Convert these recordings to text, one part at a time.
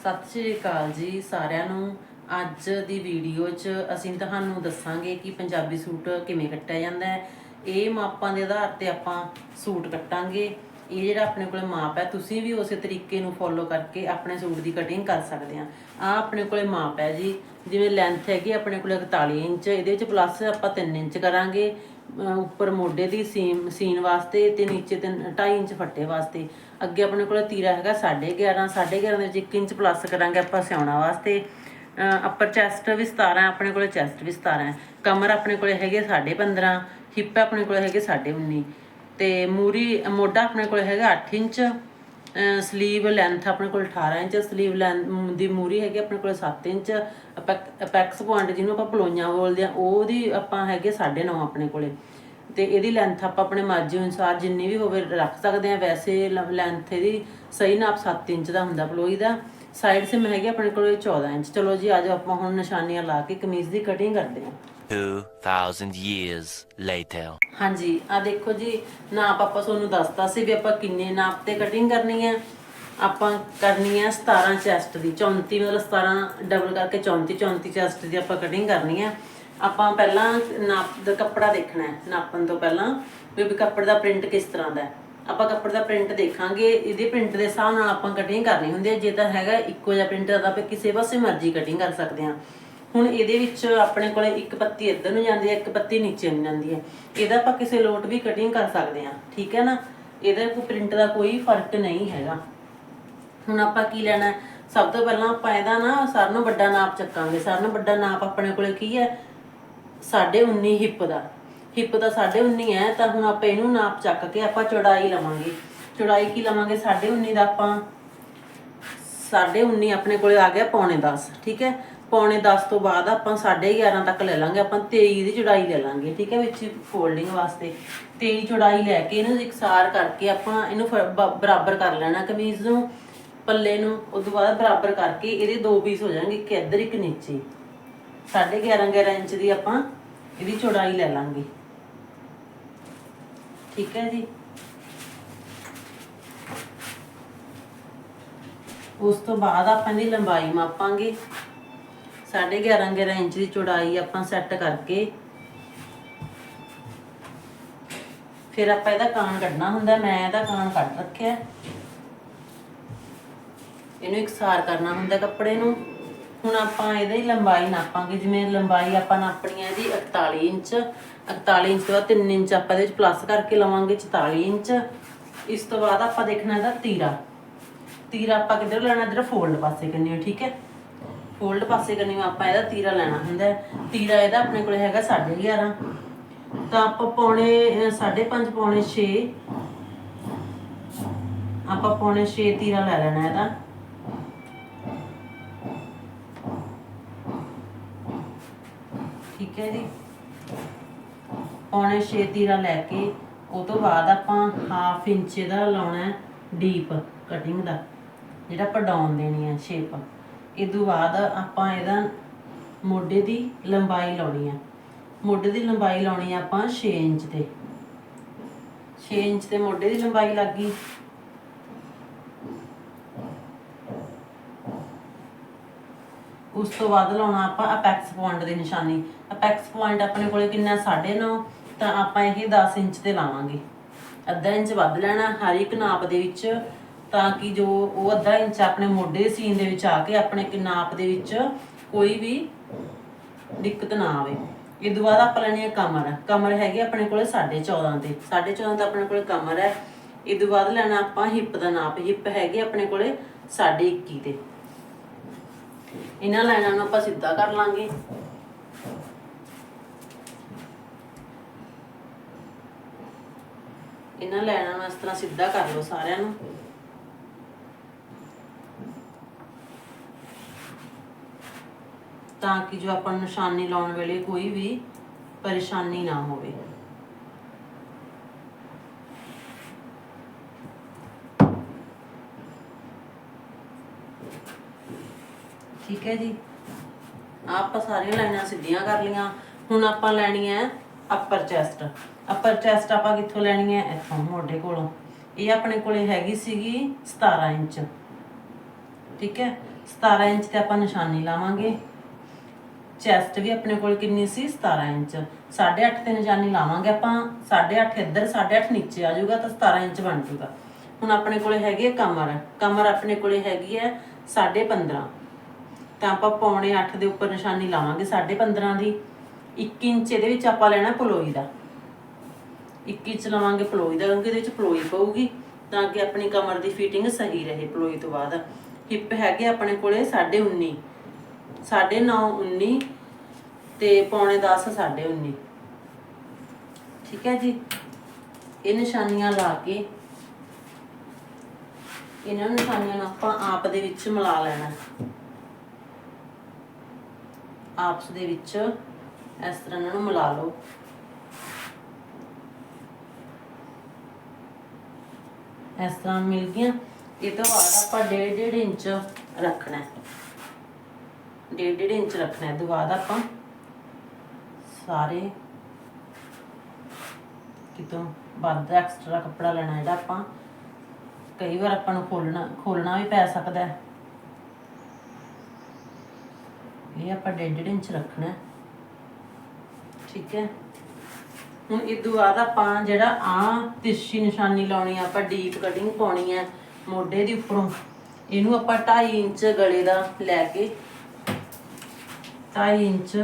ਸਤਿ ਸ਼੍ਰੀ ਅਕਾਲ ਜੀ ਸਾਰਿਆਂ ਨੂੰ। ਅੱਜ ਦੀ ਵੀਡੀਓ 'ਚ ਅਸੀਂ ਤੁਹਾਨੂੰ ਦੱਸਾਂਗੇ ਕਿ ਪੰਜਾਬੀ ਸੂਟ ਕਿਵੇਂ ਕੱਟਿਆ ਜਾਂਦਾ ਹੈ। ਇਹ ਮਾਪਾਂ ਦੇ ਆਧਾਰ ਤੇ ਆਪਾਂ ਸੂਟ ਕੱਟਾਂਗੇ। ਇਹ ਜਿਹੜਾ ਆਪਣੇ ਕੋਲ ਮਾਪ ਹੈ, ਤੁਸੀਂ ਵੀ ਉਸੇ ਤਰੀਕੇ ਨੂੰ ਫੋਲੋ ਕਰਕੇ ਆਪਣੇ ਸੂਟ ਦੀ ਕਟਿੰਗ ਕਰ ਸਕਦੇ ਆ ਆ ਆਪਣੇ ਕੋਲੇ ਮਾਪ ਹੈ ਜੀ। ਜਿਵੇਂ ਲੈਂਥ ਹੈਗੀ ਆਪਣੇ ਕੋਲ 41 ਇੰਚ, ਇਹਦੇ ਵਿੱਚ ਪਲੱਸ ਆਪਾਂ 3 ਇੰਚ ਕਰਾਂਗੇ। ਉੱਪਰ ਮੋਢੇ ਦੀ ਸੀਮ ਸੀਨ ਵਾਸਤੇ ਤੇ ਨੀਚੇ ਤੇ 2.5 ਇੰਚ ਫੱਟੇ ਵਾਸਤੇ। ਅੱਗੇ ਆਪਣੇ ਕੋਲ ਤੀਰਾ ਹੈਗਾ 11.5 11.5 ਦੇ ਵਿੱਚ 1 ਇੰਚ ਪਲੱਸ ਕਰਾਂਗੇ ਆਪਾਂ ਸਿਉਣਾ ਵਾਸਤੇ। ਅਪਰ ਚੈਸਟ ਵੀ 17 ਆਪਣੇ ਕੋਲ ਚੈਸਟ ਵੀ 17 ਕਮਰ ਆਪਣੇ ਕੋਲ ਹੈਗੇ 15.5 ਹਿੱਪ ਆਪਣੇ ਕੋਲ ਹੈਗੇ 19.5 ਤੇ ਮੂਰੀ ਮੋਢਾ ਆਪਣੇ ਕੋਲ ਹੈਗਾ 8 ਇੰਚ। ਸਲੀਵ ਲੈਂਥ ਆਪਣੇ ਕੋਲ 18 ਇੰਚ ਸਲੀਵ ਦੀ ਮੂਰੀ ਹੈਗੀ ਆਪਣੇ ਕੋਲ 7 ਇੰਚ। ਅਪੈਕਸ ਪੁਆਇੰਟ ਜਿਹਨੂੰ ਆਪਾਂ ਪਲੋਈਆਂ ਬੋਲਦੇ ਆ ਉਹਦੀ ਆਪਾਂ ਹੈਗੇ 9.5 ਆਪਣੇ ਕੋਲੇ। ਤੇ ਇਹਦੀ ਲੈਂਥ ਆਪਾਂ ਆਪਣੇ ਮਰਜ਼ੀ ਅਨੁਸਾਰ ਜਿੰਨੀ ਵੀ ਹੋਵੇ ਰੱਖ ਸਕਦੇ ਆ ਵੈਸੇ ਲੈਂਥ ਇਹਦੀ ਸਹੀ ਨਾਪ 7 ਇੰਚ ਦਾ ਹੁੰਦਾ ਪਲੋਈ ਦਾ ਸਾਈਡ ਸਿਮ ਮੈਂ ਹੈਗੇ ਆਪਣੇ ਕੋਲ 14 ਇੰਚ। ਚਲੋ ਜੀ, ਅੱਜ ਆਪਾਂ ਹੁਣ ਨਿਸ਼ਾਨੀਆਂ ਲਾ ਕੇ ਕਮੀਜ਼ ਦੀ ਕਟਿੰਗ ਕਰਦੇ ਹਾਂ। 2000 years later. ਹਾਂਜੀ ਆ ਦੇਖੋ ਜੀ, ਨਾਪ ਆਪਾਂ ਤੁਹਾਨੂੰ ਦੱਸਤਾ ਸੀ ਵੀ ਆਪਾਂ ਕਿੰਨੇ ਨਾਪ ਤੇ ਕਟਿੰਗ ਕਰਨੀ ਹੈ ਆਪਾਂ ਕਰਨੀ ਹੈ 17 ਚੈਸਟ ਦੀ 34 ਮਤਲਬ 17 ਡਬਲ ਕਰਕੇ 34 34 ਚੈਸਟ ਦੀ ਆਪਾਂ ਕਟਿੰਗ ਕਰਨੀ ਹੈ ਆਪਾਂ ਪਹਿਲਾਂ ਨਾਪ ਦਾ ਕੱਪੜਾ ਦੇਖਣਾ ਹੈ, ਨਾਪਣ ਤੋਂ ਪਹਿਲਾਂ ਵੀ ਕੱਪੜੇ ਦਾ ਪ੍ਰਿੰਟ ਕਿਸ ਤਰ੍ਹਾਂ ਦਾ ਹੈ। ਆਪਾਂ ਕੱਪੜੇ ਦਾ ਪ੍ਰਿੰਟ ਦੇਖਾਂਗੇ, ਇਹਦੇ ਪ੍ਰਿੰਟ ਦੇ ਹਿਸਾਬ ਨਾਲ ਆਪਾਂ ਕਟਿੰਗ ਕਰਨੀ ਹੁੰਦੀ ਹੈ। ਜੇ ਤਾਂ ਹੈਗਾ ਇੱਕੋ ਜਿਹਾ ਪ੍ਰਿੰਟ ਦਾ ਆਪਾਂ ਕਿਸੇ ਪਾਸੇ ਮਰਜ਼ੀ ਕਟਿੰਗ ਕਰ ਸਕਦੇ ਹਾਂ। ਹੁਣ ਇਹਦੇ ਵਿੱਚ ਆਪਣੇ ਕੋਲੇ ਇੱਕ ਪੱਤੀ ਇੱਧਰ ਨੂੰ ਜਾਂਦੀ ਹੈ, ਇੱਕ ਪੱਤੀ ਨੀਚੇ ਨੂੰ ਜਾਂਦੀ ਹੈ। ਇਹਦਾ ਆਪਾਂ ਕਿਸੇ ਲੋਟ ਵੀ ਕਟਿੰਗ ਕਰ ਸਕਦੇ ਹਾਂ, ਠੀਕ ਹੈ ਨਾ? ਇਹਦਾ ਕੋਈ ਪ੍ਰਿੰਟ ਦਾ ਕੋਈ ਫ਼ਰਕ ਨਹੀਂ ਹੈਗਾ। ਹੁਣ ਆਪਾਂ ਕੀ ਲੈਣਾ ਸਭ ਤੋਂ ਪਹਿਲਾਂ ਆਪਾਂ ਇਹਦਾ ਨਾ ਸਾਰਿਆਂ ਨੂੰ ਵੱਡਾ ਨਾਪ ਚੱਕਾਂਗੇ। ਸਾਰਿਆਂ ਨੂੰ ਵੱਡਾ ਨਾਪ ਆਪਣੇ ਕੋਲੇ ਕੀ ਹੈ? 19.5 ਹਿੱਪ ਦਾ। ਹਿੱਪ ਦਾ 19.5 ਹੈ, ਤਾਂ ਹੁਣ ਆਪਾਂ ਇਹਨੂੰ ਨਾਪ ਚੱਕ ਕੇ ਆਪਾਂ ਚੌੜਾਈ ਲਵਾਂਗੇ। ਚੌੜਾਈ ਕੀ ਲਵਾਂਗੇ? 19.5 ਦਾ ਆਪਾਂ 19.5 ਆਪਣੇ ਕੋਲੇ ਆ ਗਿਆ ਪੌਣੇ 10 ਠੀਕ ਹੈ? ਪੌਣੇ 10 ਤੋਂ ਬਾਅਦ ਆਪਾਂ 11.5 ਤੱਕ ਲੈ ਲਾਂਗੇ, ਆਪਾਂ 23 ਦੀ ਚੌੜਾਈ ਲੈ ਲਾਂਗੇ, ਠੀਕ ਹੈ ਵਿੱਚ ਫੋਲਡਿੰਗ ਵਾਸਤੇ। 23 ਚੌੜਾਈ ਲੈ ਕੇ ਇਹਨੂੰ ਇਕਸਾਰ ਕਰਕੇ ਆਪਾਂ ਇਹਨੂੰ ਬਰਾਬਰ ਕਰ ਲੈਣਾ ਕਮੀਜ਼ ਨੂੰ, ਪੱਲੇ ਨੂੰ, ਉਸ ਤੋਂ ਬਾਅਦ ਬਰਾਬਰ ਕਰਕੇ ਇਹਦੇ ਦੋ ਪੀਸ ਹੋ ਜਾਣਗੇ, ਇੱਕ ਇੱਧਰ, ਇੱਕ ਨੀਚੇ। 11.5 11 ਇੰਚ ਦੀ ਆਪਾਂ ਇਹਦੀ ਚੌੜਾਈ ਲੈ ਲਾਂਗੇ। ਠੀਕ ਹੈ ਜੀ? ਉਸ ਤੋਂ ਬਾਅਦ ਆਪਾਂ ਇਹਦੀ ਲੰਬਾਈ ਮਾਪਾਂਗੇ। 11.5 11 ਇੰਚ ਦੀ ਚੌੜਾਈ ਆਪਾਂ ਸੈੱਟ ਕਰਕੇ ਫਿਰ ਆਪਾਂ ਇਹਦਾ ਕਾਣ ਕੱਢਣਾ ਹੁੰਦਾ, ਮੈਂ ਇਹਦਾ ਕਾਣ ਕੱਢ ਰੱਖਿਆ। ਇਹਨੂੰ ਇਕਸਾਰ ਕਰਨਾ ਹੁੰਦਾ ਕੱਪੜੇ ਨੂੰ। ਹੁਣ ਆਪਾਂ ਇਹਦੀ ਲੰਬਾਈ ਨਾਪਾਂਗੇ, ਜਿਵੇਂ ਲੰਬਾਈ ਆਪਾਂ ਨਾਪਣੀ ਹੈ ਇਹਦੀ 41 ਇੰਚ। 41 ਇੰਚ ਤੋਂ ਬਾਅਦ 3 ਇੰਚ ਆਪਾਂ ਇਹਦੇ ਵਿੱਚ ਪਲੱਸ ਕਰਕੇ ਲਵਾਂਗੇ 44 ਇੰਚ। ਇਸ ਤੋਂ ਬਾਅਦ ਆਪਾਂ ਦੇਖਣਾ ਇਹਦਾ ਤੀਰਾ। ਤੀਰਾ ਆਪਾਂ ਕਿੱਧਰ ਲੈਣਾ? ਇਧਰ ਫੋਲਡ ਪਾਸੇ ਕਰਨੀ ਹੈ, ਠੀਕ ਹੈ? ਫੋਲਡ ਪਾਸੇ ਕਰਨੀ ਹੈ ਆਪਾਂ ਇਹਦਾ ਤੀਰਾ ਲੈਣਾ ਹੁੰਦਾ ਹੈ। ਤੀਰਾ ਇਹਦਾ ਆਪਣੇ ਕੋਲ ਹੈਗਾ 11.5 ਤਾਂ ਆਪਾਂ ਪੌਣੇ 5.5 ਪੌਣੇ 6 ਆਪਾਂ ਪੌਣੇ 6 ਤੀਰਾ ਲੈ ਲੈਣਾ ਇਹਦਾ। ਠੀਕ ਹੈ ਜੀ। ਪੌਣੇ 6 ਤੀਰਾ ਲੈ ਕੇ, ਉਹ ਤੋਂ ਬਾਅਦ ਆਪਾਂ ਹਾਫ ਇੰਚ ਦਾ ਲਾਉਣਾ ਹੈ ਡੀਪ ਕਟਿੰਗ ਦਾ, ਜਿਹੜਾ ਆਪਾਂ ਡਾਊਨ ਦੇਣੀ ਹੈ ਸ਼ੇਪ ਇਹ ਬਾਅਦ ਆਪਾਂ ਇਹਦਾ ਮੋਢੇ ਦੀ ਲੰਬਾਈ ਲਾਉਣੀ ਹੈ ਮੋਢੇ ਦੀ ਲੰਬਾਈ ਲਾਉਣੀ ਹੈ ਆਪਾਂ 6 ਇੰਚ ਤੇ। 6 ਇੰਚ ਤੇ ਮੋਢੇ ਦੀ ਲੰਬਾਈ ਲੱਗ ਗਈ। ਉਸ ਤੋਂ ਬਾਅਦ ਲਾਉਣਾ ਆਪਾਂ ਅਪੈਕਸ ਪੁਆਇੰਟ ਦੀ ਨਿਸ਼ਾਨੀ। ਅਪੈਕਸ ਪੁਆਇੰਟ ਆਪਣੇ ਕੋਲੇ ਕਿੰਨਾ? 9.5 ਤਾਂ ਆਪਾਂ ਇਹ 10 ਇੰਚ ਤੇ ਲਾਵਾਂਗੇ। ਅੱਧਾ ਇੰਚ ਵੱਧ ਲੈਣਾ। ਹਰ ਇੱਕ ਨਾਪ ਦੇ ਵਿੱਚ ਤਾਂ ਕਿ ਜੋ ਉਹ ਅੱਧਾ ਇੰਚ ਆਪਣੇ ਮੋਢੇ ਦੀ ਸੀਨ ਦੇ ਵਿੱਚ ਆ ਕੇ ਆਪਣੇ ਨਾਪ ਦੇ ਵਿੱਚ ਕੋਈ ਵੀ ਦਿੱਕਤ ਨਾ ਆਵੇ। ਇਹ ਤੋਂ ਬਾਅਦ ਆਪਾਂ ਲੈਣੀ ਹੈ ਕਮਰ। ਕਮਰ ਹੈਗੀ ਆਪਣੇ ਕੋਲੇ 14.5 ਤੇ। 14.5 ਤਾਂ ਆਪਣੇ ਕੋਲੇ ਕਮਰ ਹੈ। ਇਹ ਤੋਂ ਬਾਅਦ ਲੈਣਾ ਆਪਾਂ ਹਿੱਪ ਦਾ ਨਾਪ। ਹਿੱਪ ਹੈਗੇ ਆਪਣੇ ਕੋਲੇ 21.5 ਤੇ। ਇਹਨਾਂ ਲਾਈਨਾਂ ਨੂੰ ਆਪਾਂ ਸਿੱਧਾ ਕਰ ਲਾਂਗੇ। ਇਹਨਾਂ ਲਾਈਨਾਂ ਨੂੰ ਇਸ ਤਰ੍ਹਾਂ ਸਿੱਧਾ ਕਰ ਲਓ ਸਾਰਿਆਂ ਨੂੰ। ਤਾਂ ਕਿ ਜੋ ਆਪਾਂ ਨੂੰ ਨਿਸ਼ਾਨੀ ਲਾਉਣ ਵੇਲੇ ਕੋਈ ਵੀ ਪਰੇਸ਼ਾਨੀ ਨਾ ਹੋਵੇ। ਠੀਕ ਹੈ ਜੀ। ਆਪਾਂ ਸਾਰੀਆਂ ਲਾਈਨਾਂ ਸਿੱਧੀਆਂ ਕਰ ਲੀਆਂ ਹੁਣ ਆਪਾਂ ਲੈਣੀ ਹੈ ਅਪਰ ਚੈਸਟ ਅਪਰ ਚੈਸਟ ਆਪਾਂ ਕਿੱਥੋਂ ਲੈਣੀ ਹੈ? ਇੱਥੋਂ, ਮੋਢੇ ਕੋਲੋਂ। ਇਹ ਆਪਣੇ ਕੋਲੇ ਹੈਗੀ ਸੀਗੀ 17 ਇੰਚ। ਠੀਕ ਹੈ? 17 ਇੰਚ ਤੇ ਆਪਾਂ ਨਿਸ਼ਾਨੀ ਲਾਵਾਂਗੇ। ਚੈਸਟ ਵੀ ਆਪਣੇ ਕੋਲ ਕਿੰਨੀ ਸੀ? 17 ਇੰਚ। 8.5 ਤੇ ਨਿਸ਼ਾਨੀ ਲਾਵਾਂਗੇ ਆਪਾਂ। 8.5 ਇੱਧਰ 8.5 ਨੀਚੇ ਆ ਜਾਊਗਾ ਤਾਂ 17 ਇੰਚ ਬਣ ਜਾਊਗਾ। ਹੁਣ ਆਪਣੇ ਕੋਲੇ ਹੈਗੀ ਹੈ ਕਮਰ। ਕਮਰ ਆਪਣੇ ਕੋਲੇ ਹੈਗੀ ਹੈ 15.5 ਤਾਂ ਆਪਾਂ ਪੌਣੇ 8 ਦੇ ਉੱਪਰ ਨਿਸ਼ਾਨੀ ਲਾਵਾਂਗੇ 15.5 ਦੀ। 1 ਇੰਚ ਇਹਦੇ ਵਿੱਚ ਆਪਾਂ ਲੈਣਾ ਪਲੋਈ ਦਾ। 21 ਇੰਚ ਲਵਾਂਗੇ ਪਲੋਈ ਦਾ, ਕਿਉਂਕਿ ਇਹਦੇ ਵਿੱਚ ਪਲੋਈ ਪਊਗੀ। ਤਾਂ ਕਿ ਆਪਣੀ ਕਮਰ ਦੀ ਫਿਟਿੰਗ ਸਹੀ ਰਹੇ ਪਲੋਈ ਤੋਂ ਬਾਅਦ। ਹਿੱਪ ਹੈਗੇ ਆਪਣੇ ਕੋਲੇ 19.5 9.5 19 ਤੇ ਪੌਣੇ 10 19.5 ਠੀਕ ਹੈ ਜੀ? ਇਹ ਨਿਸ਼ਾਨੀਆਂ ਲਾ ਕੇ ਇਹਨਾਂ ਨਿਸ਼ਾਨੀਆਂ ਨੂੰ ਆਪਾਂ ਆਪ ਦੇ ਵਿੱਚ ਮਿਲਾ ਲੈਣਾ। ਆਪਸ ਦੇ ਵਿੱਚ ਇਸ ਤਰ੍ਹਾਂ ਇਹਨਾਂ ਨੂੰ ਮਿਲਾ ਲਓ। ਇਸ ਤਰ੍ਹਾਂ ਮਿਲ ਗਈਆਂ। ਇਹ ਤੋਂ ਬਾਅਦ ਆਪਾਂ 1.5 ਇੰਚ ਰੱਖਣਾ ਹੈ। 1.5 ਇੰਚ ਰੱਖਣਾ ਹੈ। ਤੋਂ ਬਾਅਦ ਆਪਾਂ ਸਾਰੇ ਕਿਤੋਂ ਵੱਧ ਐਕਸਟਰਾ ਕੱਪੜਾ ਲੈਣਾ ਜਿਹੜਾ ਆਪਾਂ ਕਈ ਵਾਰ ਆਪਾਂ ਨੂੰ ਖੋਲਣਾ ਖੋਲਣਾ ਵੀ ਪੈ ਸਕਦਾ ਹੈ। ਇਹ ਆਪਾਂ 1.5 ਇੰਚ ਰੱਖਣਾ ਠੀਕ ਹੈ। ਹੁਣ ਇਹ ਤੋਂ ਬਾਅਦ ਆਪਾਂ ਜਿਹੜਾ ਆ ਤਿਰਛੀ ਨਿਸ਼ਾਨੀ ਲਾਉਣੀ ਆ, ਆਪਾਂ ਡੀਪ ਕਟਿੰਗ ਪਾਉਣੀ ਹੈ ਮੋਢੇ ਦੇ ਉੱਪਰੋਂ। ਇਹਨੂੰ ਆਪਾਂ 2.5 ਇੰਚ ਗਲੇ ਦਾ ਲੈ ਕੇ 2.5 ਇੰਚ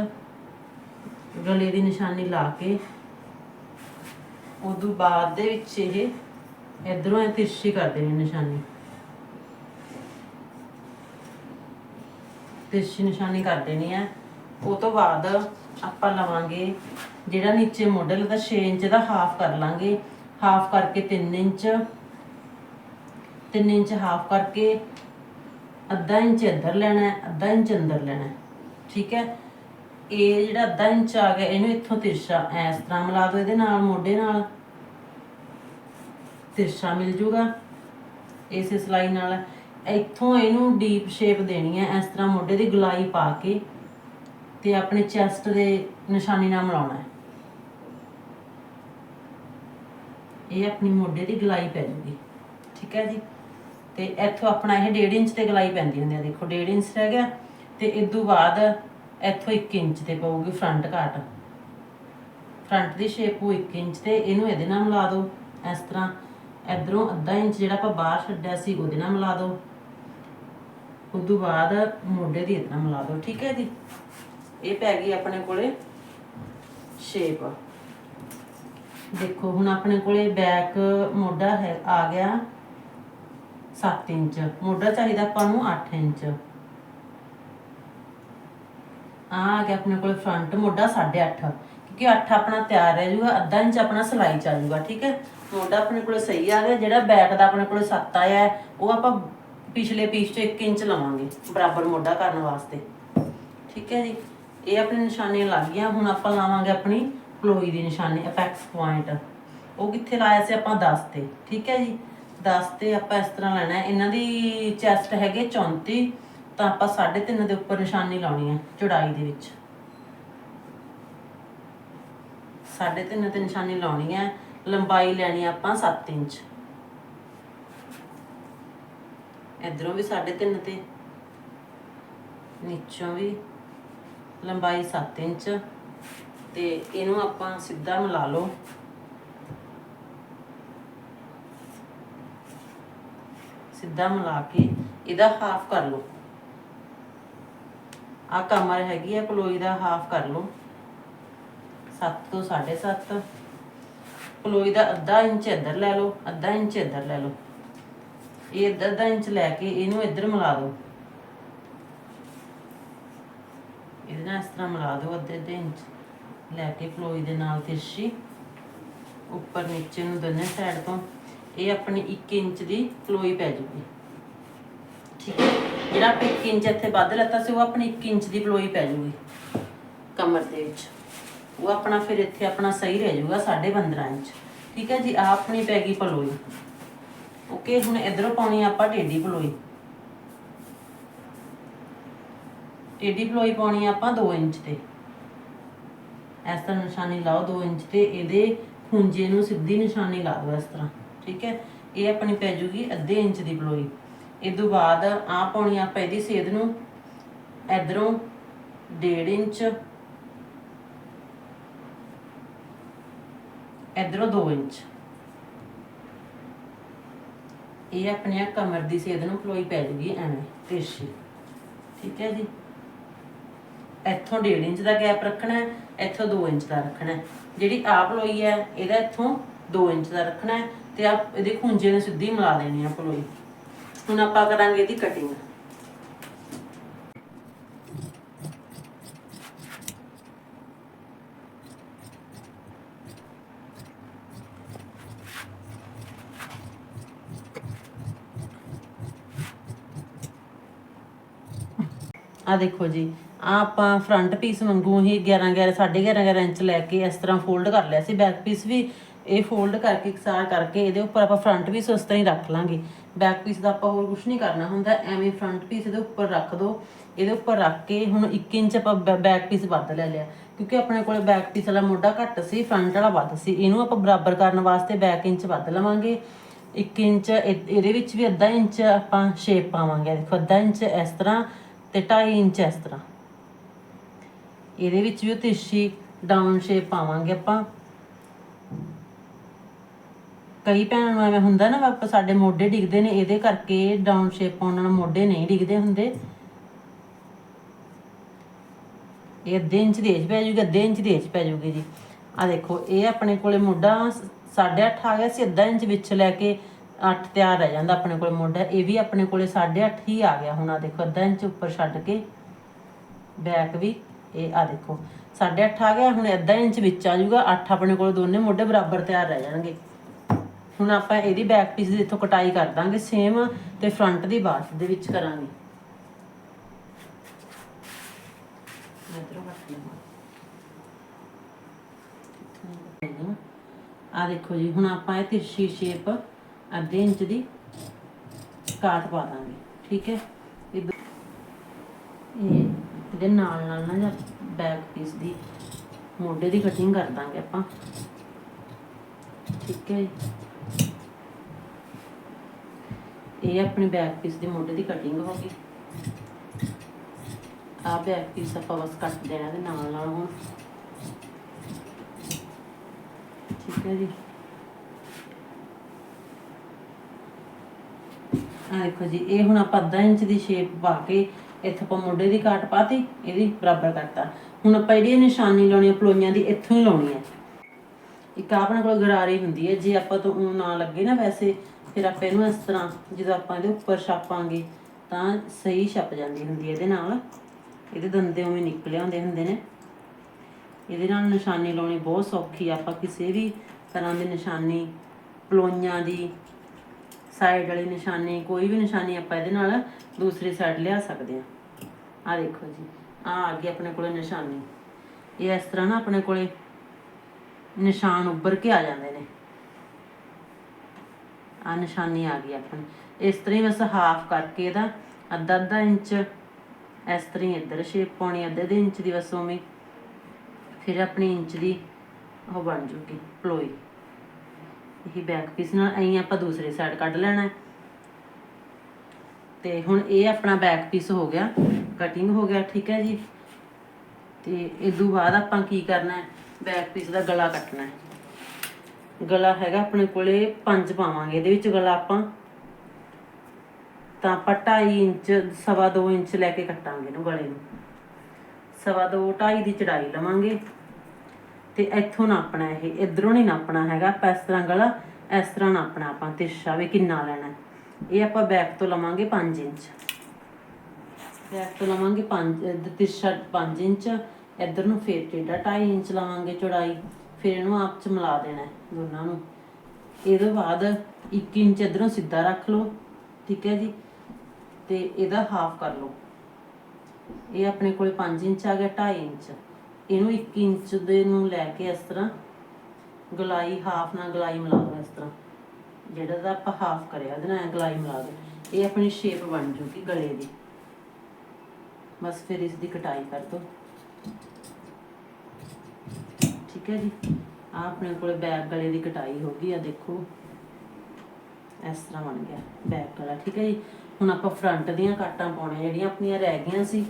ਗਲੇ ਦੀ ਨਿਸ਼ਾਨੀ ਲਾ ਕੇ। ਉਦੋਂ ਬਾਅਦ ਦੇ ਵਿੱਚ ਇਹ ਇਧਰੋਂ ਇਹ ਤਿਰਛੀ ਕਰ ਦੇਣੀ ਨਿਸ਼ਾਨੀ। ਤਿਰਛੀ ਨਿਸ਼ਾਨੀ ਕਰ ਦੇਣੀ ਹੈ। ਉਹ ਤੋਂ ਬਾਅਦ ਆਪਾਂ ਲਵਾਂਗੇ ਜਿਹੜਾ ਨੀਚੇ ਮਾਡਲ ਦਾ 6 ਇੰਚ ਦਾ ਹਾਫ ਕਰ ਲਾਂਗੇ। ਹਾਫ ਕਰਕੇ 3 ਇੰਚ। 3 ਇੰਚ ਹਾਫ ਕਰਕੇ ਅੱਧਾ ਇੰਚ ਇੱਧਰ ਲੈਣਾ ਹੈ, ਅੱਧਾ ਇੰਚ ਅੰਦਰ ਲੈਣਾ ਹੈ। ਠੀਕ ਹੈ? ਇਹ ਜਿਹੜਾ ਅੱਧਾ ਇੰਚ ਆ ਗਿਆ, ਇਹਨੂੰ ਇੱਥੋਂ ਤਿਰਛਾ, ਇਸ ਤਰ੍ਹਾਂ ਮਿਲਾ ਦਿਓ ਇਹਦੇ ਨਾਲ, ਮੋਢੇ ਨਾਲ। ਤਿਰਛਾ ਮਿਲ ਜੂਗਾ। ਇਸੇ ਸਲਾਈ ਨਾਲ। ਇੱਥੋਂ ਇਹਨੂੰ ਡੀਪ ਸ਼ੇਪ ਦੇਣੀ ਹੈ, ਇਸ ਤਰ੍ਹਾਂ ਮੋਢੇ ਦੀ ਗੁਲਾਈ ਪਾ ਕੇ ਤੇ ਆਪਣੇ ਚੈਸਟ ਦੇ ਨਿਸ਼ਾਨੀ ਨਾਲ ਮਿਲਾਉਣਾ ਹੈ। ਇਹ ਆਪਣੀ ਮੋਢੇ ਦੀ ਗਲਾਈ ਪੈ ਜੂਗੀ। ਠੀਕ ਹੈ ਜੀ? ਤੇ ਇੱਥੋਂ ਆਪਣਾ ਇਹ 1.5 ਇੰਚ ਤੇ ਗਲਾਈ ਪੈਂਦੀ ਹੁੰਦੀ ਹੈ। ਦੇਖੋ 1.5 ਇੰਚ ਰਹਿ ਗਿਆ। ਤੇ ਇਸ ਤੋਂ ਬਾਅਦ ਇੱਥੋਂ 1 ਇੰਚ ਤੇ ਪਊਗੀ ਫਰੰਟ ਘਾਟ। ਫਰੰਟ ਦੀ ਸ਼ੇਪ ਉਹ 1 ਇੰਚ ਤੇ, ਇਹਨੂੰ ਇਹਦੇ ਨਾਲ ਮਿਲਾ ਦਿਓ। ਇਸ ਤਰ੍ਹਾਂ ਇਧਰੋਂ ਅੱਧਾ ਇੰਚ ਜਿਹੜਾ ਆਪਾਂ ਬਾਹਰ ਛੱਡਿਆ ਸੀ, ਉਹਦੇ ਨਾਲ ਮਿਲਾ ਦਿਓ। ਉਸ ਬਾਅਦ ਮੋਢੇ ਦੀ ਇਹਦੇ ਮਿਲਾ ਦਿਓ, ਠੀਕ ਹੈ ਜੀ? ਇਹ ਪੈ ਗਈ ਆਪਣੇ ਕੋਲੇ ਸ਼ੇਪ ਦੇਖੋ, ਹੁਣ ਆਪਣੇ ਕੋਲੇ ਬੈਕ ਮੋਢਾ ਹੈ, ਆ ਗਿਆ 7 ਇੰਚ। ਮੋਢਾ ਚਾਹੀਦਾ ਆਪਾਂ ਨੂੰ 8 ਇੰਚ। ਆ ਆ ਗਿਆ ਆਪਣੇ ਕੋਲੇ ਫਰੰਟ ਮੋਢਾ 8.5 ਕਿਉਂਕਿ 8 ਆਪਣਾ ਤਿਆਰ ਰਹਿ ਜਾਊਗਾ, ਅੱਧਾ ਇੰਚ ਆਪਣਾ ਸਲਾਈ ਚ ਆ ਜਾਊਗਾ, ਠੀਕ ਹੈ? ਮੋਢਾ ਆਪਣੇ ਕੋਲੇ ਸਹੀ ਆ ਗਿਆ, ਜਿਹੜਾ ਬੈਕ ਦਾ ਆਪਣੇ ਕੋਲੇ 7 ਆਇਆ ਉਹ ਆਪਾਂ ਪਿਛਲੇ ਪੀਸ ਤੋਂ 1 ਇੰਚ ਲਵਾਂਗੇ, ਬਰਾਬਰ ਮੋਢਾ ਕਰਨ ਵਾਸਤੇ। ਠੀਕ ਹੈ ਜੀ? ਇਹ ਆਪਣੀ ਨਿਸ਼ਾਨੀਆਂ ਲੱਗ ਗਈਆਂ, ਹੁਣ ਆਪਾਂ ਲਾਵਾਂਗੇ ਆਪਣੀ ਪਲੋਈ ਦੀ ਨਿਸ਼ਾਨੀ ਅਪੈਕਸ ਪੁਆਇੰਟ ਉਹ ਕਿੱਥੇ ਲਾਇਆ ਸੀ ਆਪਾਂ 10 ਤੇ, ਠੀਕ ਹੈ ਜੀ? 10 ਤੇ ਆਪਾਂ ਇਸ ਤਰ੍ਹਾਂ ਲੈਣਾ ਇਹਨਾਂ ਦੀ ਚੈਸਟ ਹੈਗੇ 34 ਤਾਂ ਆਪਾਂ 3.5 ਦੇ ਉੱਪਰ ਨਿਸ਼ਾਨੀ ਲਾਉਣੀ ਹੈ ਚੌੜਾਈ ਦੇ ਵਿੱਚ। 3.5 ਤੇ ਨਿਸ਼ਾਨੀ ਲਾਉਣੀ ਹੈ ਲੰਬਾਈ ਲੈਣੀ ਹੈ ਆਪਾਂ 7 ਇੰਚ। ਇਧਰੋਂ ਵੀ 3.5 ਤੇ, ਨੀਚੋਂ ਵੀ ਲੰਬਾਈ 7 ਇੰਚ ਤੇ ਇਹਨੂੰ ਆਪਾਂ ਸਿੱਧਾ ਮਿਲਾ ਲਓ। ਸਿੱਧਾ ਮਿਲਾ ਕੇ ਇਹਦਾ ਹਾਫ ਕਰ ਲਓ। ਆ ਕਮਰ ਹੈਗੀ ਆ, ਕਲੋਈ ਦਾ ਹਾਫ ਕਰ ਲਓ। 7 ਤੋਂ 7.5 ਪਲੋਈ ਦਾ ਅੱਧਾ ਇੰਚ ਇੱਧਰ ਲੈ ਲਓ, ਅੱਧਾ ਇੰਚ ਇੱਧਰ ਲੈ ਲਓ। ਇਹ ਅੱਧਾ ਇੰਚ ਲੈ ਕੇ ਇਹਨੂੰ ਇੱਧਰ ਮਿਲਾ ਦਿਓ। ਇਹਦੇ ਨਾਲ ਇਸ ਤਰ੍ਹਾਂ ਮਿਲਾ ਦਿਓ ਅੱਧੇ ਅੱਧੇ ਇੰਚ। ਲੈ ਕੇ ਕਲੋਈ ਦੇ ਨਾਲ ਤਿਰਛੀ। ਉੱਪਰ ਨੀਚੇ ਨੂੰ ਦੋਨੇ ਸਾਈਡ ਤੋਂ। ਇਹ ਆਪਣੀ 1 ਇੰਚ ਦੀ ਕਲੋਈ ਪੈ ਜੂਗੀ। ਠੀਕ ਹੈ। ਜਿਹੜਾ ਆਪਾਂ 1 ਇੰਚ ਇੱਥੇ ਵੱਧ ਲੱਤਾ ਸੀ, ਉਹ ਆਪਣੀ 1 ਇੰਚ ਦੀ ਪਲੋਈ ਪੈ ਜੂਗੀ ਕਮਰ ਦੇ ਵਿੱਚ। ਉਹ ਆਪਣਾ ਫਿਰ ਇੱਥੇ ਆਪਣਾ ਸਹੀ ਰਹਿ ਜਾਊਗਾ 15.5 ਇੰਚ। ਠੀਕ ਹੈ ਜੀ ਆ ਆਪਣੀ ਪੈ ਗਈ ਪਲੋਈ ਓਕੇ, ਹੁਣ ਇਧਰੋਂ ਪਾਉਣੀ ਆਪਾਂ ਟੇਢੀ ਪਲੋਈ ਟੇਢੀ ਪਲੋਈ ਪਾਉਣੀ ਆਪਾਂ 2 ਇੰਚ ਤੇ। ਇਸ ਤਰ੍ਹਾਂ ਨਿਸ਼ਾਨੀ ਲਾਓ 2 ਇੰਚ ਤੇ, ਇਹਦੇ ਖੁੰਝੇ ਨੂੰ ਸਿੱਧੀ ਨਿਸ਼ਾਨੀ ਲਾ ਦਿਓ ਇਸ ਤਰ੍ਹਾਂ। ਠੀਕ ਹੈ, ਇਹ ਆਪਣੀ ਪੈ ਜੂਗੀ ਅੱਧੇ ਇੰਚ ਦੀ ਪਲੋਈ ਇਹ ਤੋਂ ਬਾਅਦ ਆ ਪਾਉਣੀ ਆਪਾਂ ਇਹਦੀ ਸੇਧ ਨੂੰ, ਇਧਰੋਂ 1.5 ਇੰਚ, ਇਧਰੋਂ 2 ਇੰਚ। ਇਹ ਆਪਣੇ ਕਮਰ ਦੀ ਸੇਧ ਨੂੰ ਪਲੋਈ ਪੈ ਜੂਗੀ ਐਵੇਂ ਤਿਰਛੀ ਠੀਕ ਹੈ ਜੀ? ਇੱਥੋਂ 1.5 ਇੰਚ ਦਾ ਗੈਪ ਰੱਖਣਾ ਹੈ ਇੱਥੋਂ 2 ਇੰਚ ਦਾ ਰੱਖਣਾ। ਹੈ ਜਿਹੜੀ ਆ ਪਲੋਈ ਹੈ, ਇਹਦਾ ਇੱਥੋਂ 2 ਇੰਚ ਦਾ ਰੱਖਣਾ ਹੈ ਤੇ ਆ ਇਹਦੇ ਖੁੰਝੇ ਨੂੰ ਸਿੱਧੀ ਮਿਲਾ ਦੇਣੀ ਆ ਪਲੋਈ ਹੁਣ ਆਪਾਂ ਕਰਾਂਗੇ ਇਹਦੀ ਕਟਿੰਗ ਆ ਦੇਖੋ ਜੀ, ਆ ਆਪਾਂ ਫਰੰਟ ਪੀਸ ਵਾਂਗੂ ਹੀ 11 11 11.5 11 ਇੰਚ ਲੈ ਕੇ ਇਸ ਤਰ੍ਹਾਂ ਫੋਲਡ ਕਰ ਲਿਆ ਸੀ ਬੈਕ ਪੀਸ ਵੀ। ਇਹ ਫੋਲਡ ਕਰਕੇ ਇਕਸਾਰ ਕਰਕੇ, ਇਹਦੇ ਉੱਪਰ ਆਪਾਂ ਫਰੰਟ ਪੀਸ ਉਸ ਤਰ੍ਹਾਂ ਹੀ ਰੱਖ ਲਾਂਗੇ। ਬੈਕ ਪੀਸ ਦਾ ਆਪਾਂ ਹੋਰ ਕੁਝ ਨਹੀਂ ਕਰਨਾ ਹੁੰਦਾ, ਐਵੇਂ ਫਰੰਟ ਪੀਸ ਇਹਦੇ ਉੱਪਰ ਰੱਖ ਦੋ। ਇਹਦੇ ਉੱਪਰ ਰੱਖ ਕੇ ਹੁਣ 1 ਇੰਚ ਆਪਾਂ ਬੈਕ ਪੀਸ ਵੱਧ ਲੈ ਲਿਆ। ਕਿਉਂਕਿ ਆਪਣੇ ਕੋਲ ਬੈਕ ਪੀਸ ਵਾਲਾ ਮੋਢਾ ਘੱਟ ਸੀ ਫਰੰਟ ਵਾਲਾ ਵੱਧ ਸੀ। ਇਹਨੂੰ ਆਪਾਂ ਬਰਾਬਰ ਕਰਨ ਵਾਸਤੇ ਬੈਕ ਇੰਚ ਵੱਧ ਲਵਾਂਗੇ। 1 ਇੰਚ ਇਹਦੇ ਵਿੱਚ ਵੀ ਅੱਧਾ ਇੰਚ ਆਪਾਂ ਸ਼ੇਪ ਪਾਵਾਂਗੇ। ਦੇਖੋ, ਅੱਧਾ ਇੰਚ ਇਸ ਤਰ੍ਹਾਂ ਤੇ 2.5 ਇੰਚ ਇਸ ਤਰ੍ਹਾਂ। ਇਹਦੇ ਵਿੱਚ ਵੀ ਉਹ ਤਿਰਛੀ ਡਾਊਨ ਸ਼ੇਪ ਪਾਵਾਂਗੇ ਆਪਾਂ। ਕਈ ਭੈਣਾਂ ਨੂੰ ਐਵੇਂ ਹੁੰਦਾ ਨਾ, ਵਾਪਸ ਸਾਡੇ ਮੋਢੇ ਡਿੱਗਦੇ ਨੇ, ਇਹਦੇ ਕਰਕੇ ਡਾਊਨ ਸ਼ੇਪ ਪਾਉਣ ਨਾਲ ਮੋਢੇ ਨਹੀਂ ਡਿੱਗਦੇ ਹੁੰਦੇ। ਇਹ ਅੱਧੇ ਇੰਚ ਦੀ ਏਜ ਪੈ ਜੂਗੀ, ਅੱਧੇ ਇੰਚ ਦੀ ਏਜ ਪੈ ਜੂਗੀ ਜੀ। ਆ ਦੇਖੋ, ਇਹ ਆਪਣੇ ਕੋਲੇ ਮੋਢਾ 8.5 ਆ ਗਿਆ ਸੀ, ਅੱਧਾ ਇੰਚ ਵਿੱਚ ਲੈ ਕੇ 8 ਤਿਆਰ ਰਹਿ ਜਾਂਦਾ ਆਪਣੇ ਕੋਲ ਮੋਢਾ। ਇਹ ਵੀ ਆਪਣੇ ਕੋਲੇ 8.5 ਹੀ ਆ ਗਿਆ ਹੁਣ ਆ ਦੇਖੋ, ਅੱਧਾ ਇੰਚ ਉੱਪਰ ਛੱਡ ਕੇ ਬੈਕ ਵੀ, ਇਹ ਆ ਦੇਖੋ 8.5 ਆ ਗਿਆ, ਹੁਣ ਅੱਧਾ ਇੰਚ ਵਿੱਚ ਆ ਜਾਊਗਾ 8 ਆਪਣੇ ਕੋਲ ਦੋਨੇ ਮੋਢੇ ਬਰਾਬਰ ਤਿਆਰ ਰਹਿ ਜਾਣਗੇ। ਹੁਣ ਆਪਾਂ ਇਹਦੀ ਬੈਕ ਪੀਸ ਦੀ ਇੱਥੋਂ ਕਟਾਈ ਕਰ ਦਾਂਗੇ ਸੇਮ ਤੇ ਫਰੰਟ ਦੀ ਬਾਤ ਦੇ ਵਿੱਚ ਕਰਾਂਗੇ। ਆ ਦੇਖੋ ਜੀ, ਹੁਣ ਆਪਾਂ ਇਹ ਤਿਰਛੀ ਸ਼ੇਪ ਅੱਧੇ ਇੰਚ ਦੀ ਕਾਟ ਪਾ ਦਾਂਗੇ, ਠੀਕ ਹੈ? ਇਹ ਦੋ- ਇਹਦੇ ਨਾਲ ਨਾਲ ਨਾ ਬੈਕ ਪੀਸ ਦੀ ਮੋਢੇ ਦੀ ਕਟਿੰਗ ਕਰ ਦਾਂਗੇ ਆਪਾਂ। ਠੀਕ ਹੈ ਜੀ। ਇਹ ਆਪਣੀ ਬੈਕ ਪੀਸ ਦੀ ਮੋਢੇ ਦੀ ਕਟਿੰਗ ਹੋ ਗਈ। ਆ ਬੈਕ ਪੀਸ ਆਪਾਂ ਬਸ ਕੱਟ ਦੇਣਾ ਤੇ ਨਾਲ ਨਾਲ ਹੁਣ। ਠੀਕ ਹੈ ਜੀ। ਆ ਦੇਖੋ ਜੀ, ਇਹ ਹੁਣ ਆਪਾਂ ਅੱਧਾ ਇੰਚ ਦੀ ਸ਼ੇਪ ਪਾ ਕੇ ਇੱਥੇ ਆਪਾਂ ਮੋਢੇ ਦੀ ਕਾਟ ਪਾਤੀ, ਇਹਦੀ ਬਰਾਬਰ ਕਰਤਾ। ਹੁਣ ਆਪਾਂ ਜਿਹੜੀ ਨਿਸ਼ਾਨੀ ਲਾਉਣੀ ਹੈ ਪਲੋਈਆਂ ਦੀ ਇੱਥੋਂ ਹੀ ਲਾਉਣੀ ਹੈ। ਇੱਕ ਆਪਣੇ ਕੋਲ ਗਰਾਰੀ ਹੁੰਦੀ ਹੈ, ਜੇ ਆਪਾਂ ਤੋਂ ਊਂ ਨਾ ਲੱਗੇ ਨਾ ਵੈਸੇ ਫਿਰ ਆਪਾਂ ਇਹਨੂੰ ਇਸ ਤਰ੍ਹਾਂ ਜਦੋਂ ਆਪਾਂ ਇਹਦੇ ਉੱਪਰ ਛਾਪਾਂਗੇ, ਤਾਂ ਸਹੀ ਛਪ ਜਾਂਦੀ ਹੁੰਦੀ ਹੈ ਇਹਦੇ ਨਾਲ। ਇਹਦੇ ਦੰਦੇ ਉਵੇਂ ਨਿਕਲੇ ਹੁੰਦੇ ਹੁੰਦੇ ਨੇ। ਇਹਦੇ ਨਾਲ ਨਿਸ਼ਾਨੀ ਲਾਉਣੀ ਬਹੁਤ ਸੌਖੀ ਆ। ਆਪਾਂ ਕਿਸੇ ਵੀ ਤਰ੍ਹਾਂ ਦੀ ਨਿਸ਼ਾਨੀ, ਪਲੋਈਆਂ ਦੀ ਸਾਈਡ ਵਾਲੀ ਨਿਸ਼ਾਨੀ, ਕੋਈ ਵੀ ਨਿਸ਼ਾਨੀ ਆਪਾਂ ਇਹਦੇ ਨਾਲ ਦੂਸਰੀ ਸਾਈਡ ਲਿਆ ਸਕਦੇ ਆ ਆ ਦੇਖੋ ਜੀ ਆ ਆ ਗਈ ਆਪਣੇ ਕੋਲੇ ਨਿਸ਼ਾਨੀ। ਇਹ ਇਸ ਤਰ੍ਹਾਂ ਨਾ ਆਪਣੇ ਕੋਲੇ ਨਿਸ਼ਾਨ ਉੱਭਰ ਕੇ ਆ ਜਾਂਦੇ ਨੇ। ਆ ਨਿਸ਼ਾਨੀ ਆ ਗਈ ਆਪਣੀ। ਇਸ ਤਰ੍ਹਾਂ ਹੀ ਬਸ ਹਾਫ ਕਰਕੇ ਇਹਦਾ ਅੱਧਾ ਅੱਧਾ ਇੰਚ, ਇਸ ਤਰ੍ਹਾਂ ਹੀ ਇੱਧਰ ਸ਼ੇਪ ਪਾਉਣੀ, ਅੱਧੇ ਦੇ ਇੰਚ ਦੀ ਬਸ ਉਵੇਂ। ਫਿਰ ਆਪਣੀ ਇੰਚ ਦੀ ਉਹ ਬਣ ਜੂਗੀ, ਪਲੋਈ। ਇਹ ਬੈਕ ਪੀਸ ਨਾਲ ਐਂ ਆਪਾਂ ਦੂਸਰੀ ਸਾਈਡ ਕੱਢ ਲੈਣਾ ਤੇ ਹੁਣ ਇਹ ਆਪਣਾ ਬੈਕ ਪੀਸ ਹੋ ਗਿਆ। ਕਟਿੰਗ ਹੋ ਗਿਆ, ਠੀਕ ਹੈ ਜੀ। ਤੇ ਇਸ ਤੋਂ ਬਾਅਦ ਆਪਾਂ ਕੀ ਕਰਨਾ ਹੈ? ਬੈਕ ਪੀਸ ਦਾ ਗਲਾ ਕੱਟਣਾ ਹੈ। ਗਲਾ ਹੈਗਾ ਆਪਣੇ ਕੋਲੇ 5 ਪਾਵਾਂਗੇ, ਇਹਦੇ ਵਿੱਚ ਗਲਾ ਆਪਾਂ ਤਾਂ ਆਪਾਂ 2.5 ਇੰਚ, ਸਵਾ 2 ਇੰਚ ਲੈ ਕੇ ਕੱਟਾਂਗੇ ਇਹਨੂੰ ਗਲੇ ਨੂੰ। ਸਵਾ 2 2.5 ਦੀ ਚੜਾਈ ਲਵਾਂਗੇ। ਤੇ ਇੱਥੋਂ ਨਾਪਣਾ ਇਹ, ਇਧਰੋਂ ਨਹੀਂ ਨਾਪਣਾ ਹੈਗਾ, ਆਪਾਂ ਇਸ ਤਰ੍ਹਾਂ ਗਲਾ, ਇਸ ਤਰ੍ਹਾਂ ਨਾਪਣਾ ਆਪਾਂ ਤਿਰਛਾ ਵੀ ਕਿੰਨਾ ਲੈਣਾ ਇਹ ਆਪਾਂ ਬੈਕ ਤੋਂ ਲਵਾਂਗੇ 5 ਇੰਚ। ਬੈਕ ਤੋਂ ਲਵਾਂਗੇ 5 ਤਿਰਛਾ 5 ਇੰਚ। ਇੱਧਰ ਨੂੰ ਫੇਰ ਟੇਢਾ 2.5 ਇੰਚ ਲਾਵਾਂਗੇ ਚੌੜਾਈ, ਫਿਰ ਇਹਨੂੰ ਆਪ ਚ ਮਿਲਾ ਦੇਣਾ ਦੋਨਾਂ ਨੂੰ। ਇਹਦੇ ਬਾਅਦ 1 ਇੰਚ ਇਧਰੋਂ ਸਿੱਧਾ ਰੱਖ ਲਓ, ਠੀਕ ਹੈ ਜੀ? ਤੇ ਇਹਦਾ ਹਾਫ ਕਰ ਲਓ। ਇਹ ਆਪਣੇ ਕੋਲੇ 5 ਇੰਚ ਆ ਗਿਆ 2.5 ਇੰਚ। ਇਹਨੂੰ 1 ਇੰਚ ਦੇ ਨੂੰ ਲੈ ਕੇ ਇਸ ਤਰ੍ਹਾਂ ਗਲਾਈ ਹਾਫ ਨਾਲ ਗਲਾਈ ਮਿਲਾ ਲਓ ਇਸ ਤਰ੍ਹਾਂ। ਜਿਹੜਾ ਦਾ ਆਪਾਂ ਹਾਫ ਕਰਿਆ, ਉਹਦੇ ਨਾਲ ਗਲਾਈ ਮਿਲਾ ਦੋ ਇਹ ਆਪਣੀ ਸ਼ੇਪ ਬਣ ਜੂਗੀ ਗਲੇ ਦੀ। ਬਸ ਫਿਰ ਇਸ ਦੀ ਕਟਾਈ ਕਰ ਦੋ ਠੀਕ ਹੈ ਜੀ। ਆ ਆਪਣੇ ਕੋਲੇ ਬੈਕ ਗਲੇ ਦੀ ਕਟਾਈ ਹੋ ਗਈ ਆ, ਦੇਖੋ। ਇਸ ਤਰ੍ਹਾਂ ਬਣ ਗਿਆ ਬੈਕ ਗਲਾ, ਠੀਕ ਹੈ ਜੀ। ਹੁਣ ਆਪਾਂ ਫਰੰਟ ਦੀਆਂ ਕਾਟਾਂ ਪਾਉਣੀਆਂ, ਜਿਹੜੀਆਂ ਆਪਣੀਆਂ ਰਹਿ ਗਈਆਂ ਸੀ।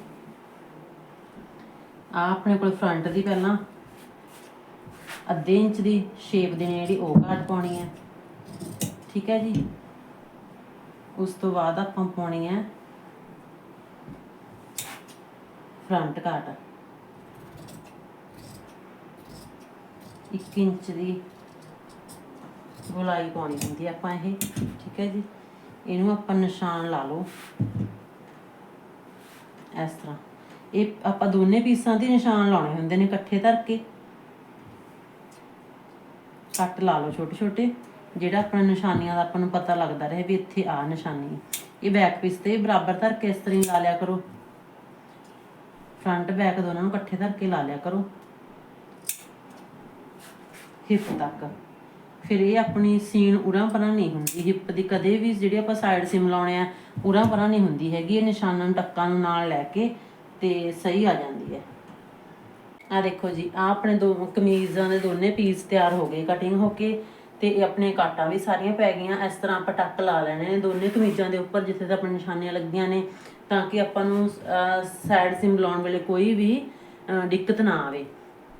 ਆ ਆਪਣੇ ਕੋਲ ਫਰੰਟ ਦੀ ਪਹਿਲਾਂ ਅੱਧੇ ਇੰਚ ਦੀ ਸ਼ੇਪ ਦੇਣੀ ਜਿਹੜੀ, ਉਹ ਕਾਟ ਪਾਉਣੀ ਹੈ। ਠੀਕ ਹੈ ਜੀ। ਉਸ ਤੋਂ ਬਾਅਦ ਆਪਾਂ ਪਾਉਣੀ ਹੈ ਫਰੰਟ ਕਾਟ। 1 ਇੰਚ ਦੀ ਗੋਲਾਈ ਪਾਉਣੀ ਹੁੰਦੀ ਆਪਾਂ ਇਹ, ਠੀਕ ਹੈ ਜੀ। ਇਹਨੂੰ ਆਪਾਂ ਨਿਸ਼ਾਨ ਲਾ ਲਓ। ਇਸ ਤਰ੍ਹਾਂ। ਇਹ ਆਪਾਂ ਦੋਨੇ ਪੀਸਾਂ ਦੇ ਨਿਸ਼ਾਨ ਲਾਉਣੇ ਹੁੰਦੇ ਨੇ ਇਕੱਠੇ ਧਰ ਕੇ। ਕੱਟ ਲਾ ਲਓ ਛੋਟੇ ਛੋਟੇ ਜਿਹੜਾ ਆਪਣਾ ਨਿਸ਼ਾਨੀਆਂ ਦਾ ਆਪਾਂ ਨੂੰ ਪਤਾ ਲੱਗਦਾ ਰਹੇ ਵੀ ਇੱਥੇ ਆ ਨਿਸ਼ਾਨੀ ਇਹ ਬੈਕ ਪੀਸ ਤੇ ਬਰਾਬਰ ਧਰ ਕੇ ਇਸ ਤਰ੍ਹਾਂ ਲਾ ਲਿਆ ਕਰੋ। ਫਰੰਟ ਬੈਕ ਦੋਨਾਂ ਨੂੰ ਇਕੱਠੇ ਧਰ ਕੇ ਲਾ ਲਿਆ ਕਰੋ। ਹਿੱਪ ਤੱਕ। ਫਿਰ ਇਹ ਆਪਣੀ ਸੀਨ ਉਰਾਂ ਪਰਾਂ ਨਹੀਂ ਹੁੰਦੀ। ਹਿੱਪ ਦੀ ਕਦੇ ਵੀ ਜਿਹੜੀ ਆਪਾਂ ਸਾਈਡ ਸਿਮ ਲਾਉਣੇ ਆ, ਉਰਾਂ ਪਰਾਂ ਨਹੀਂ ਹੁੰਦੀ ਹੈਗੀ। ਇਹ ਨਿਸ਼ਾਨਾਂ ਨੂੰ ਟੱਕਾਂ ਨੂੰ ਨਾਲ ਲੈ ਕੇ ਤੇ ਸਹੀ ਆ ਜਾਂਦੀ ਹੈ। ਆ ਦੇਖੋ ਜੀ ਆ ਆਪਣੇ ਦੋ ਕਮੀਜ਼ਾਂ ਦੇ ਦੋਨੇ ਪੀਸ ਤਿਆਰ ਹੋ ਗਏ ਕਟਿੰਗ ਹੋ ਕੇ ਤੇ ਇਹ ਆਪਣੇ ਕਾਟਾਂ ਵੀ ਸਾਰੀਆਂ ਪੈ ਗਈਆਂ। ਇਸ ਤਰ੍ਹਾਂ ਆਪਾਂ ਟੱਕ ਲਾ ਲੈਣੇ ਨੇ ਦੋਨੇ ਕਮੀਜ਼ਾਂ ਦੇ ਉੱਪਰ, ਜਿੱਥੇ ਤੱਕ ਆਪਣੀ ਨਿਸ਼ਾਨੀਆਂ ਲੱਗੀਆਂ ਨੇ, ਤਾਂ ਕਿ ਆਪਾਂ ਨੂੰ ਸਾਈਡ ਸਿਮ ਲਾਉਣ ਵੇਲੇ ਕੋਈ ਵੀ ਦਿੱਕਤ ਨਾ ਆਵੇ।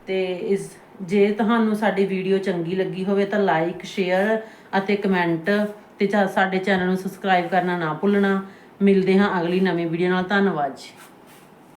ਤੇ ਇਸ ਜੇ ਤੁਹਾਨੂੰ ਸਾਡੀ ਵੀਡੀਓ ਚੰਗੀ ਲੱਗੀ ਹੋਵੇ ਤਾਂ ਲਾਈਕ ਸ਼ੇਅਰ ਅਤੇ ਕਮੈਂਟ ਤੇ ਸਾਡੇ ਚੈਨਲ ਨੂੰ ਸਬਸਕ੍ਰਾਈਬ ਕਰਨਾ ਨਾ ਭੁੱਲਣਾ। ਮਿਲਦੇ ਹਾਂ ਅਗਲੀ ਨਵੀਂ ਵੀਡੀਓ ਨਾਲ। ਧੰਨਵਾਦ ਜੀ।